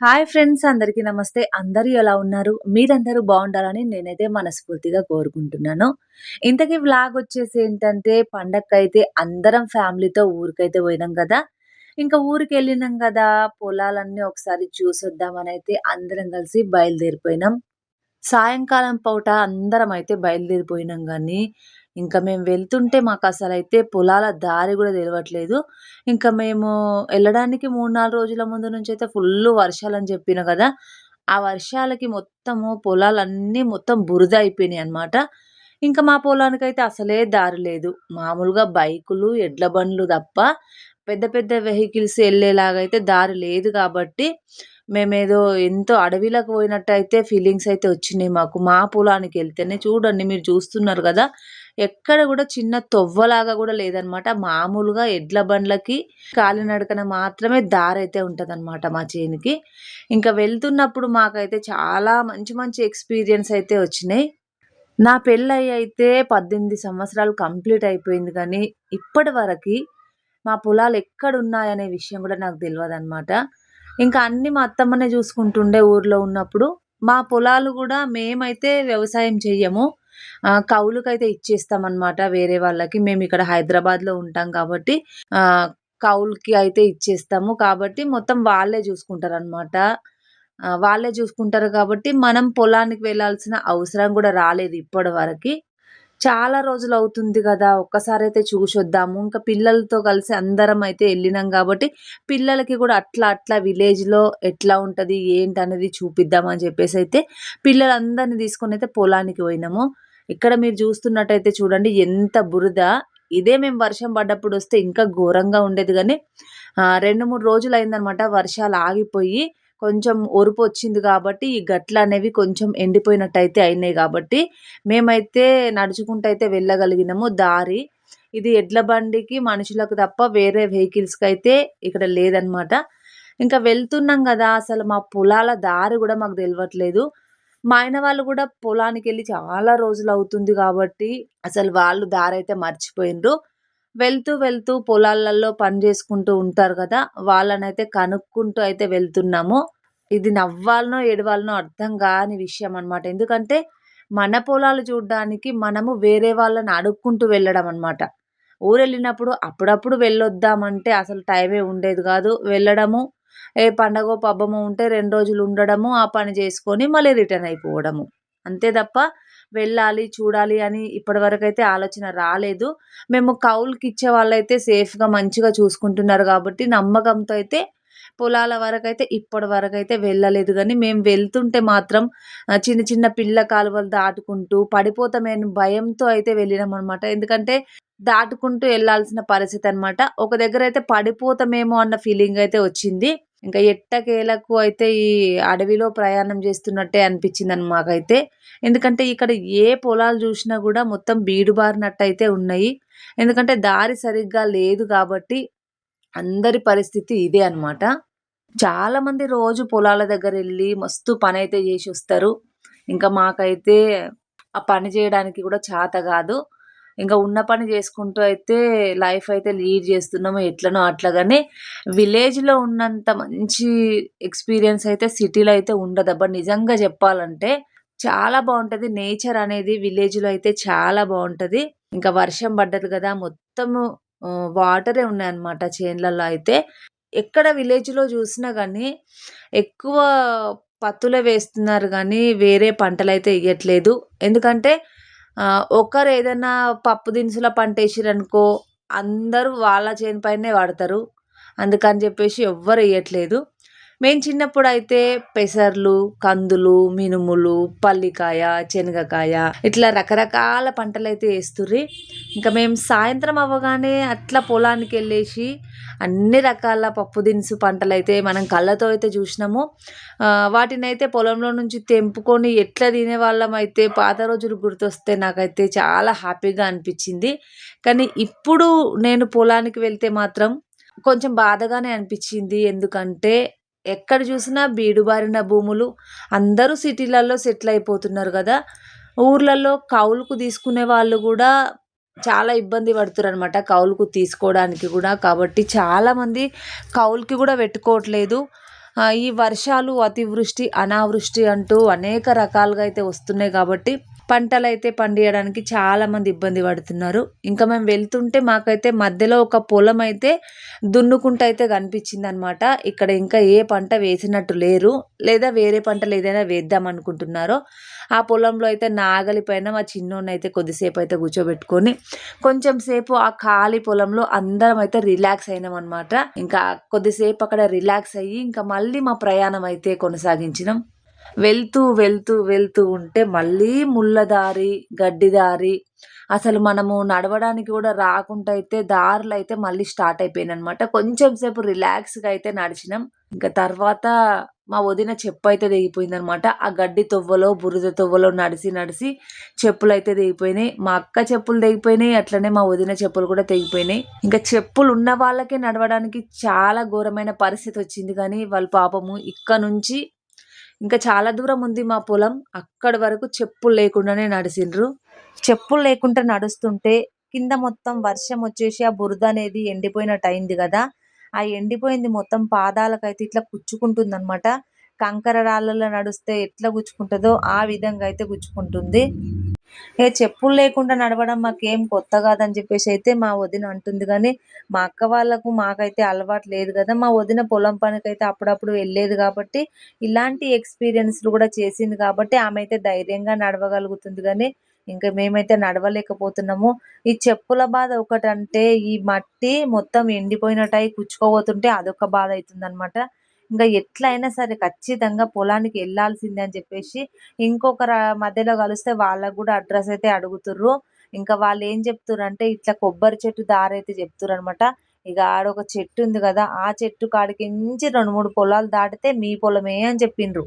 Hi friends అందరికీ నమస్తే. అందరూ ఎలా ఉన్నారు? మీరందరూ బాగుండాలని నేనైతే మనస్ఫూర్తిగా కోరుకుంటున్నాను. ఇంతకీ వ్లాగ్ వచ్చేసి ఏంటంటే పండక్కైతే అందరం ఫ్యామిలీతో ఊరికైతే పోయినాం కదా. ఇంకా ఊరికి వెళ్ళినాం కదా పొలాలన్నీ ఒకసారి చూసొద్దామని అయితే అందరం కలిసి బయలుదేరిపోయినాం. సాయంకాలం పూట అందరం అయితే బయలుదేరిపోయినాం కానీ ఇంకా మేము వెళ్తుంటే మాకు అసలు అయితే పొలాల దారి కూడా తెలియట్లేదు ఇంకా మేము వెళ్ళడానికి మూడు నాలుగు రోజుల ముందు నుంచి అయితే ఫుల్ వర్షాలు అని చెప్పిన కదా ఆ వర్షాలకి మొత్తము పొలాలన్నీ మొత్తం బురద అయిపోయినాయి అనమాట ఇంకా మా పొలానికి అయితే అసలే దారి లేదు. మామూలుగా బైకులు ఎడ్ల బండ్లు తప్ప పెద్ద పెద్ద వెహికల్స్ వెళ్ళేలాగా అయితే దారి లేదు కాబట్టి మేమేదో ఎంతో అడవిలోకి పోయినట్టయితే ఫీలింగ్స్ అయితే వచ్చినాయి మాకు. మా పొలానికి వెళ్తేనే చూడండి మీరు చూస్తున్నారు కదా ఎక్కడ కూడా చిన్న తొవ్వలాగా కూడా లేదనమాట. మామూలుగా ఎడ్ల బండ్లకి కాలినడకన మాత్రమే దారి అయితే ఉంటదన్నమాట మా చేనికి. ఇంకా వెళ్తున్నప్పుడు మాకైతే చాలా మంచి మంచి ఎక్స్పీరియన్స్ అయితే వచ్చినాయి. నా పెళ్ళయి అయితే పద్దెనిమిది సంవత్సరాలు కంప్లీట్ అయిపోయింది కానీ ఇప్పటి వరకు మా పొలాలు ఎక్కడున్నాయనే విషయం కూడా నాకు తెలియదు అనమాట ఇంకా అన్ని మా అత్తమ్మనే చూసుకుంటుండే ఊర్లో ఉన్నప్పుడు. మా పొలాలు కూడా మేమైతే వ్యవసాయం చెయ్యము. కౌలుకైతే ఇచ్చేస్తామన్నమాట వేరే వాళ్ళకి. మేము ఇక్కడ హైదరాబాద్లో ఉంటాం కాబట్టి కౌలుకి అయితే ఇచ్చేస్తాము. కాబట్టి మొత్తం వాళ్ళే చూసుకుంటారు అనమాట వాళ్ళే చూసుకుంటారు కాబట్టి మనం పొలానికి వెళ్ళాల్సిన అవసరం కూడా రాలేదు ఇప్పటి వరకు. చాలా రోజులు అవుతుంది కదా ఒక్కసారి అయితే చూసొద్దాము. ఇంకా పిల్లలతో కలిసి అందరం అయితే వెళ్ళినాం కాబట్టి పిల్లలకి కూడా అట్లా అట్లా విలేజ్లో ఎట్లా ఉంటుంది ఏంటి అనేది చూపిద్దామని చెప్పేసి అయితే పిల్లలందరినీ తీసుకొని అయితే పొలానికి పోయినాము. ఇక్కడ మీరు చూస్తున్నట్టయితే చూడండి ఎంత బురద. ఇదే మేము వర్షం పడ్డప్పుడు వస్తే ఇంకా ఘోరంగా ఉండేది కానీ రెండు మూడు రోజులు అయిందనమాట వర్షాలు ఆగిపోయి కొంచెం ఒరుపు వచ్చింది కాబట్టి ఈ గట్లు అనేవి కొంచెం ఎండిపోయినట్టు అయితే అయినాయి కాబట్టి మేమైతే నడుచుకుంటూ అయితే వెళ్ళగలిగినాము దారి. ఇది ఎడ్ల బండికి మనుషులకు తప్ప వేరే వెహికల్స్కి అయితే ఇక్కడ లేదనమాట ఇంకా వెళ్తున్నాం కదా అసలు మా పొలాల దారి కూడా మాకు తెలియట్లేదు మా ఆయన వాళ్ళు కూడా పొలానికి వెళ్ళి చాలా రోజులు అవుతుంది కాబట్టి అసలు వాళ్ళు దారి అయితే మర్చిపోయిండ్రు. వెళ్తూ వెళ్తూ పొలాలలో పని చేసుకుంటూ ఉంటారు కదా వాళ్ళనైతే కనుక్కుంటూ అయితే వెళ్తున్నాము. ఇది నవ్వాలనో ఏడవాలనో అర్థం కాని విషయం అనమాట ఎందుకంటే మన పొలాలు చూడడానికి మనము వేరే వాళ్ళని అడుక్కుంటూ వెళ్ళడం అనమాట ఊరు వెళ్ళినప్పుడు అప్పుడప్పుడు వెళ్ళొద్దామంటే అసలు టైమే ఉండేది కాదు. వెళ్ళడము ఏ పండగో పబ్బమో ఉంటే రెండు రోజులు ఉండడము ఆ పని చేసుకొని మళ్ళీ రిటర్న్ అయిపోవడము. అంతే తప్ప వెళ్ళాలి చూడాలి అని ఇప్పటివరకు అయితే ఆలోచన రాలేదు. మేము కౌలుకి ఇచ్చే వాళ్ళైతే సేఫ్గా మంచిగా చూసుకుంటున్నారు కాబట్టి నమ్మకంతో అయితే పొలాల వరకు అయితే ఇప్పటి వరకు అయితే వెళ్ళలేదు. కానీ మేము వెళ్తుంటే మాత్రం చిన్న చిన్న పిల్ల కాలువలు దాటుకుంటూ పడిపోతామని భయంతో అయితే వెళ్ళినాం అనమాట ఎందుకంటే దాటుకుంటూ వెళ్ళాల్సిన పరిస్థితి అనమాట ఒక దగ్గర అయితే పడిపోతామేమో అన్న ఫీలింగ్ అయితే వచ్చింది. ఇంకా ఎట్టకేలకు అయితే ఈ అడవిలో ప్రయాణం చేస్తున్నట్టే అనిపించింది అని మాకైతే. ఎందుకంటే ఇక్కడ ఏ పొలాలు చూసినా కూడా మొత్తం బీడుబారినట్టు అయితే ఉన్నాయి. ఎందుకంటే దారి సరిగ్గా లేదు కాబట్టి అందరి పరిస్థితి ఇదే అనమాట చాలామంది రోజు పొలాల దగ్గర వెళ్ళి మస్తు పని అయితే చేసి వస్తారు. ఇంకా మాకైతే ఆ పని చేయడానికి కూడా చేత కాదు. ఇంకా ఉన్న పని చేసుకుంటూ అయితే లైఫ్ అయితే లీడ్ చేస్తున్నాము ఎట్లనో అట్లాగానే విలేజ్లో ఉన్నంత మంచి ఎక్స్పీరియన్స్ అయితే సిటీలో అయితే ఉండదబ్బా నిజంగా చెప్పాలంటే చాలా బాగుంటుంది. నేచర్ అనేది విలేజ్లో అయితే చాలా బాగుంటుంది. ఇంకా వర్షం పడ్డది కదా మొత్తము వాటరే ఉన్నాయన్నమాట చేన్లలో అయితే. ఎక్కడ విలేజ్లో చూసినా కానీ ఎక్కువ పత్తులే వేస్తున్నారు కానీ వేరే పంటలు అయితే వేయట్లేదు ఎందుకంటే ఒకరు ఏదైనా పప్పు దినుసుల పంట వేసిరనుకో అందరూ వాళ్ళ చేను పైనే వాడతారు. అందుకని చెప్పేసి ఎవ్వరు వేయట్లేదు. మేము చిన్నప్పుడు అయితే పెసర్లు కందులు మినుములు పల్లికాయ శనగకాయ ఇట్లా రకరకాల పంటలు అయితే వేస్తుర్రి ఇంకా మేము సాయంత్రం అవ్వగానే అట్లా పొలానికి వెళ్ళేసి అన్ని రకాల పప్పు దినుసు పంటలు అయితే మనం కళ్ళతో అయితే చూసినాము. వాటిని అయితే పొలంలో నుంచి తెంపుకొని ఎట్లా తినేవాళ్ళం అయితే పాత రోజులు గుర్తొస్తే నాకైతే చాలా హ్యాపీగా అనిపించింది. కానీ ఇప్పుడు నేను పొలానికి వెళ్తే మాత్రం కొంచెం బాధగానే అనిపించింది. ఎందుకంటే ఎక్కడ చూసినా బీడుబారిన భూములు. అందరూ సిటీలలో సెటిల్ అయిపోతున్నారు కదా. ఊర్లలో కౌలుకు తీసుకునే వాళ్ళు కూడా చాలా ఇబ్బంది పడుతున్నారు అనమాట కౌలుకు తీసుకోవడానికి కూడా. కాబట్టి చాలామంది కౌలుకి కూడా పెట్టుకోవట్లేదు. ఈ వర్షాలు, అతివృష్టి, అనావృష్టి అంటూ అనేక రకాలుగా అయితే వస్తున్నాయి కాబట్టి పంటలైతే పండియడానికి చాలామంది ఇబ్బంది పడుతున్నారు. ఇంకా మేము వెళ్తుంటే మాకైతే మధ్యలో ఒక పొలం అయితే దున్నుకుంటూ అయితే కనిపించిందనమాట. ఇక్కడ ఇంకా ఏ పంట వేసినట్టు లేరు. లేదా వేరే పంటలు ఏదైనా వేద్దాం అనుకుంటున్నారో ఆ పొలంలో అయితే నాగలి పైన మా చిన్నోడినైతే కొద్దిసేపు అయితే కూర్చోబెట్టుకొని కొంచెం సేపు ఆ ఖాళీ పొలంలో అందరం అయితే రిలాక్స్ అయినాం అనమాట ఇంకా కొద్దిసేపు అక్కడ రిలాక్స్ అయ్యి ఇంకా మళ్ళీ మా ప్రయాణం అయితే కొనసాగించినాం. వెళ్తూ, వెళ్తూ, వెళ్తూ ఉంటే మళ్ళీ ముళ్ళ దారి, గడ్డి దారి అసలు మనము నడవడానికి కూడా రాకుండా అయితే దారులైతే మళ్ళీ స్టార్ట్ అయిపోయినాయనమాట. కొంచెం సేపు రిలాక్స్‌గా అయితే నడిచినాం. ఇంకా తర్వాత మా వదిన చెప్పు అయితే దిగిపోయింది అనమాట ఆ గడ్డి తొవ్వలో, బురద తొవ్వలో నడిసి, నడిసి అయితే దిగిపోయినాయి మా అక్క చెప్పులు దిగిపోయినాయి అట్లనే మా వదిన చెప్పులు కూడా తెగిపోయినాయి. ఇంకా చెప్పులు ఉన్న వాళ్ళకే నడవడానికి చాలా ఘోరమైన పరిస్థితి వచ్చింది కానీ వాళ్ళ పాపము ఇక్కడ నుంచి ఇంకా చాలా దూరం ఉంది మా పొలం. అక్కడి వరకు చెప్పులు లేకుండానే నడిచిండ్రు చెప్పులు లేకుండా నడుస్తుంటే కింద మొత్తం వర్షం వచ్చేసి ఆ బురద అనేది ఎండిపోయినట్టు అయింది కదా! ఆ ఎండిపోయింది మొత్తం పాదాలకైతే ఇట్లా గుచ్చుకుంటుందనమాట. కంకర రాళ్ళలో నడిస్తే ఎట్లా గుచ్చుకుంటుందో ఆ విధంగా అయితే గుచ్చుకుంటుంది. ఏ చెప్పులు లేకుండా నడవడం మాకేం కొత్త కాదని చెప్పేసి అయితే మా వదిన అంటుంది కానీ మా అక్క వాళ్ళకు మాకైతే అలవాటు లేదు కదా! మా వదిన పొలం పనికైతే అప్పుడప్పుడు వెళ్ళేది కాబట్టి ఇలాంటి ఎక్స్‌పీరియన్స్‌లు కూడా చేసింది కాబట్టి ఆమె అయితే ధైర్యంగా నడవగలుగుతుంది కానీ ఇంకా మేమైతే నడవలేకపోతున్నాము. ఈ చెప్పుల బాధ ఒకటంటే ఈ మట్టి మొత్తం ఎండిపోయినట్టయి కుచ్చుకోపోతుంటే అదొక బాధ అయితుందనమాట. ఇంకా ఎట్లయినా సరే ఖచ్చితంగా పొలానికి వెళ్ళాల్సిందే అని చెప్పేసి ఇంకొకరు మధ్యలో కలిస్తే వాళ్ళకు కూడా అడ్రస్ అయితే అడుగుతుర్రు. ఇంకా వాళ్ళు ఏం చెప్తుర్రంటే ఇట్లా కొబ్బరి చెట్టు దారైతే చెప్తుర్రనమాట. ఇక ఆడ ఒక చెట్టు ఉంది కదా! ఆ చెట్టు కాడికించి 2, 3 పొలాలు దాటితే మీ పొలమే అని చెప్పిండ్రు.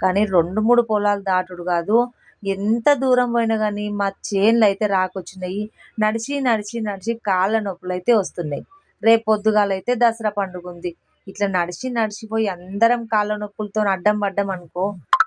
కానీ 2, 3 పొలాలు దాటుడు కాదు. ఎంత దూరం పోయినా కానీ మా చేన్‌లయితే రాకొచ్చినాయి. నడిచి, నడిచి, నడిచి కాళ్ళ నొప్పులు అయితే వస్తున్నాయి. రేపు పొద్దుగాలైతే దసరా పండుగ ఉంది ఇట్లా నడిచి, నడిచిపోయి అందరం కాళ్ళ నొప్పులతోని అడ్డం పడ్డామనుకో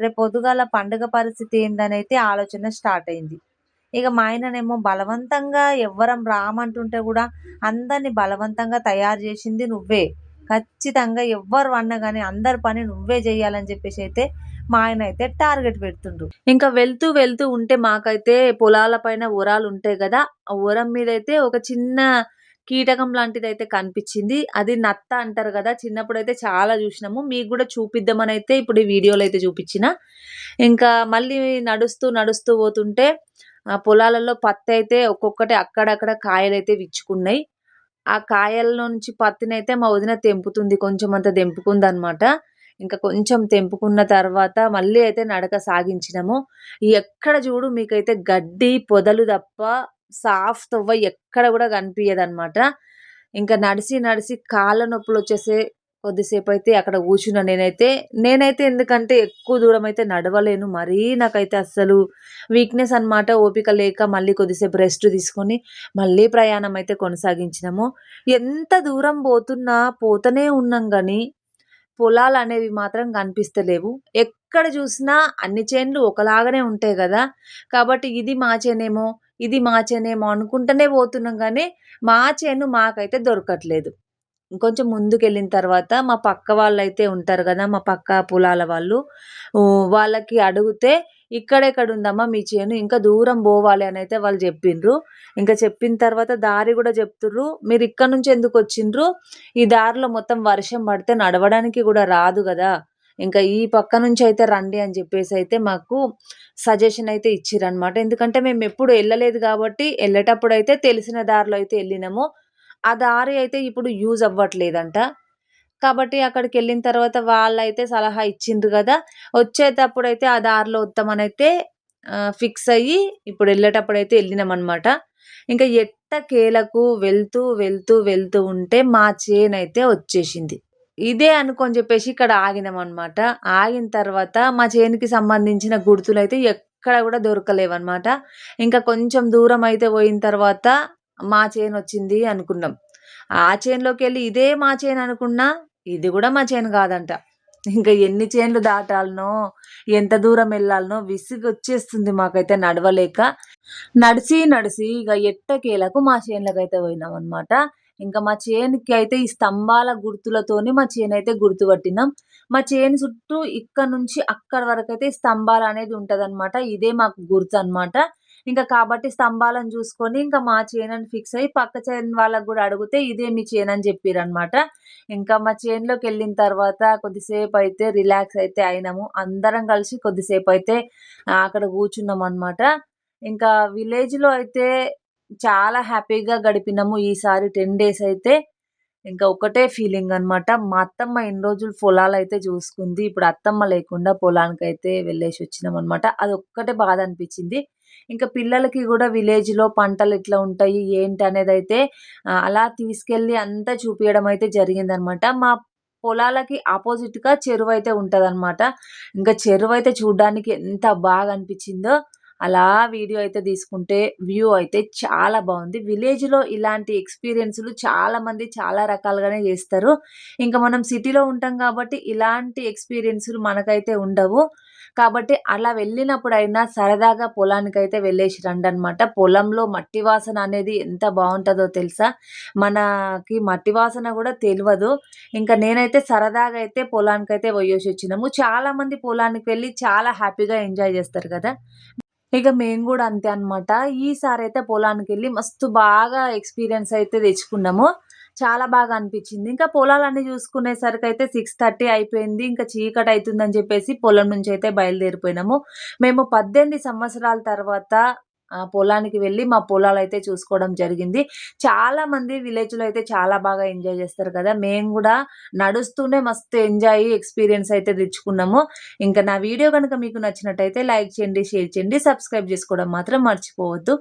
రేపు పొద్దుగాల పండుగ పరిస్థితి ఏందనైతే ఆలోచన స్టార్ట్ అయింది. ఇక మా ఆయననేమో బలవంతంగా ఎవ్వరం రామంటుంటే కూడా అందరిని బలవంతంగా తయారు చేసింది నువ్వే. ఖచ్చితంగా ఎవ్వరు అన్నా కానీ అందరి పని నువ్వే చేయాలని చెప్పేసి అయితే మా ఆయన అయితే టార్గెట్ పెడుతుండ్రు. ఇంకా వెళ్తూ, వెళ్తూ ఉంటే మాకైతే పొలాల పైన ఉరాలు ఉంటాయి కదా! ఆ ఒరం మీదైతే ఒక చిన్న కీటకం లాంటిదైతే కనిపించింది. అది నత్త అంటారు కదా! చిన్నప్పుడు అయితే చాలా చూసినాము. మీకు కూడా చూపిద్దామని అయితే ఇప్పుడు ఈ వీడియోలో అయితే చూపించిన. ఇంకా మళ్ళీ నడుస్తూ, నడుస్తూ పోతుంటే ఆ పొలాలలో పత్తయితే ఒక్కొక్కటి అక్కడక్కడ కాయలైతే విచ్చుకున్నాయి. ఆ కాయల్లో నుంచి పత్తినైతే మా వదిన తెంపుతుంది. కొంచెం అంత తెంపుకుందనమాట. ఇంకా కొంచెం తెంపుకున్న తర్వాత మళ్ళీ అయితే నడక సాగించినాము. ఎక్కడ చూడు మీకైతే గడ్డి, పొదలు తప్ప సాఫ్ట్ అవ్వ ఎక్కడ కూడా కనిపియదనమాట. ఇంకా నడిసి, నడిసి కాళ్ళ నొప్పులు వచ్చేసే కొద్దిసేపు అయితే అక్కడ కూర్చున్నా నేనైతే. నేనైతే ఎందుకంటే ఎక్కువ దూరం అయితే నడవలేను. మరీ నాకైతే అస్సలు వీక్‌నెస్ అనమాట. ఓపిక లేక మళ్ళీ కొద్దిసేపు రెస్ట్ తీసుకొని మళ్ళీ ప్రయాణం అయితే కొనసాగించినాము. ఎంత దూరం పోతున్నా పోతనే ఉన్నాం కానీ పొలాలు అనేవి మాత్రం కనిపిస్తలేవు. ఎక్కడ చూసినా అన్ని చేన్లు ఒకలాగానే ఉంటాయి కదా కాబట్టి ఇది మా చేనేమో, ఇది మా చేనేమో అనుకుంటూనే పోతున్నాం కానీ మా చేను మాకైతే దొరకట్లేదు. ఇంకొంచెం ముందుకెళ్ళిన తర్వాత మా పక్క వాళ్ళైతే ఉంటారు కదా మా పక్క పొలాల వాళ్ళు. వాళ్ళకి అడిగితే ఇక్కడెక్కడ ఉందమ్మా మీ చేను ఇంకా దూరం పోవాలి" అని అయితే వాళ్ళు చెప్పిండ్రు. ఇంకా చెప్పిన తర్వాత దారి కూడా చెప్తుర్రు. "మీరు ఇక్కడ నుంచి ఎందుకు వచ్చిండ్రు ఈ దారిలో మొత్తం వర్షం పడితే నడవడానికి కూడా రాదు కదా ఇంకా ఈ పక్క నుంచి అయితే రండి" అని చెప్పేసి అయితే మాకు సజెషన్ అయితే ఇచ్చిరనమాట ఎందుకంటే మేము ఎప్పుడు వెళ్ళలేదు కాబట్టి వెళ్ళేటప్పుడు అయితే తెలిసిన దారిలో అయితే వెళ్ళినాము ఆ దారి అయితే ఇప్పుడు యూజ్ అవ్వట్లేదంట. కాబట్టి అక్కడికి వెళ్ళిన తర్వాత వాళ్ళైతే సలహా ఇచ్చిండ్రు వచ్చేటప్పుడు అయితే ఆ దారిలో వద్దామనైతే అయితే ఫిక్స్ అయ్యి ఇప్పుడు వెళ్ళేటప్పుడు అయితే వెళ్ళినామన్నమాట ఇంకా ఎట్టకేలకు వెళ్తూ, వెళ్తూ, వెళ్తూ ఉంటే మా చేనయితే వచ్చేసింది. ఇదే అనుకొని చెప్పేసి ఇక్కడ ఆగినాం అనమాట ఆగిన తర్వాత మా చేనుకి సంబంధించిన గుర్తులు అయితే ఎక్కడ కూడా దొరకలేవనమాట. ఇంకా కొంచెం దూరం అయితే పోయిన తర్వాత మా చేనొచ్చింది అనుకున్నాం. ఆ చేనులోకెళ్ళి ఇదే మా చేను అనుకున్నా ఇది కూడా మా చేను కాదంట. ఇంకా ఎన్ని చేన్లు దాటాలనో, ఎంత దూరం ఎళ్ళాలనో విసుగొచ్చేస్తుంది మాకైతే నడవలేక. నడిచి నడిసి ఇక ఎట్టకేలకు మా చేన్లకైతే పోయినామనమాట. ఇంకా మా చేనుకి అయితే ఈ స్తంభాల గుర్తులతోని మా చేను అయితే గుర్తుపట్టినాం. మా చేను చుట్టూ ఇక్కడ నుంచి అక్కడి స్తంభాలు అనేది ఉంటదనమాట. ఇదే మాకు గుర్తు అనమాట ఇంకా కాబట్టి స్తంభాలను చూసుకొని ఇంకా మా చేనని ఫిక్స్ అయ్యి పక్క చేను వాళ్ళకి కూడా అడిగితే ఇదే మీ చేను అని చెప్పిర్రనమాట. ఇంకా మా చేనులోకి వెళ్ళిన తర్వాత కొద్దిసేపు అయితే రిలాక్స్ అయితే అయినాము. అందరం కలిసి కొద్దిసేపు అయితే అక్కడ కూర్చున్నాం అనమాట ఇంకా విలేజ్‌లో అయితే చాలా హ్యాపీగా గడిపినాము ఈసారి 10 డేస్ అయితే. ఇంకా ఒకటే ఫీలింగ్ అన్నమాట. మా అత్తమ్మ ఇన్ని రోజులు పొలాలైతే చూసుకుంది. ఇప్పుడు అత్తమ్మ లేకుండా పొలానికి అయితే వెళ్ళేసి వచ్చినాం అనమాట అది ఒక్కటే బాధ అనిపించింది. ఇంకా పిల్లలకి కూడా విలేజ్‌లో పంటలు ఎట్లా ఉంటాయి, ఏంటి అనేది అయితే అలా తీసుకెళ్ళి అంతా చూపించడం అయితే జరిగిందనమాట. మా పొలాలకి అపోజిట్‌గా చెరువైతే అనమాట ఇంకా చెరువైతే చూడడానికి ఎంత బాగా అనిపించిందో అలా వీడియో అయితే తీసుకుంటే వ్యూ అయితే చాలా బాగుంది విలేజ్‌లో ఇలాంటి ఎక్స్‌పీరియన్స్‌లు చాలామంది చాలా రకాలుగానే చేస్తారు. ఇంకా మనం సిటీలో ఉంటాం కాబట్టి ఇలాంటి ఎక్స్‌పీరియన్స్‌లు మనకైతే ఉండవు. కాబట్టి అలా వెళ్ళినప్పుడైనా సరదాగా పొలానికి అయితే వెళ్ళేసి రండనమాట. పొలంలో మట్టి వాసన అనేది ఎంత బాగుంటుందో తెలుసా? మనకి మట్టి వాసన కూడా తెలియదు ఇంకా నేనైతే సరదాగా అయితే పొలానికి అయితే పోయేసి వచ్చినాము చాలామంది పొలానికి వెళ్ళి చాలా హ్యాపీగా ఎంజాయ్ చేస్తారు కదా ఇక మేము కూడా అంతే అనమాట ఈసారి అయితే పొలానికి వెళ్ళి మస్తు బాగా ఎక్స్‌పీరియన్స్ అయితే తెచ్చుకున్నాము. చాలా బాగా అనిపించింది. ఇంకా పొలాలన్నీ చూసుకునేసరికి అయితే సిక్స్ థర్టీ అయిపోయింది. ఇంకా చీకటి అవుతుందని చెప్పేసి పొలం నుంచి అయితే బయలుదేరిపోయినాము. మేము 18 సంవత్సరాల తర్వాత పొలానికి వెళ్ళి మా పొలాలైతే చూసుకోవడం జరిగింది. చాలామంది విలేజ్‌లో అయితే చాలా బాగా ఎంజాయ్ చేస్తారు కదా! మేము కూడా నడుస్తూనే మస్తు ఎంజాయ్ ఎక్స్‌పీరియన్స్ అయితే తెచ్చుకున్నాము. ఇంకా నా వీడియో కనుక మీకు నచ్చినట్టయితే లైక్ చేయండి, షేర్ చేయండి, సబ్స్క్రైబ్ చేసుకోవడం మాత్రం మర్చిపోవద్దు.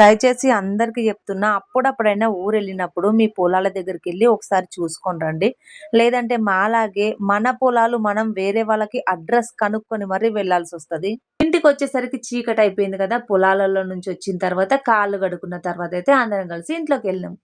దయచేసి అందరికి చెప్తున్నా అప్పుడప్పుడైనా ఊరెళ్ళినప్పుడు మీ పొలాల దగ్గరికి వెళ్ళి ఒకసారి చూసుకొని రండి. లేదంటే మాలాగే మన పొలాలు మనం వేరే వాళ్ళకి అడ్రస్ కనుక్కొని మరీ వచ్చేసరికి చీకటి అయిపోయింది కదా! పొలాలలో నుంచి వచ్చిన తర్వాత కాళ్ళు కడుక్కున్న తర్వాత అయితే అందరం కలిసి ఇంట్లోకి వెళ్ళినాం.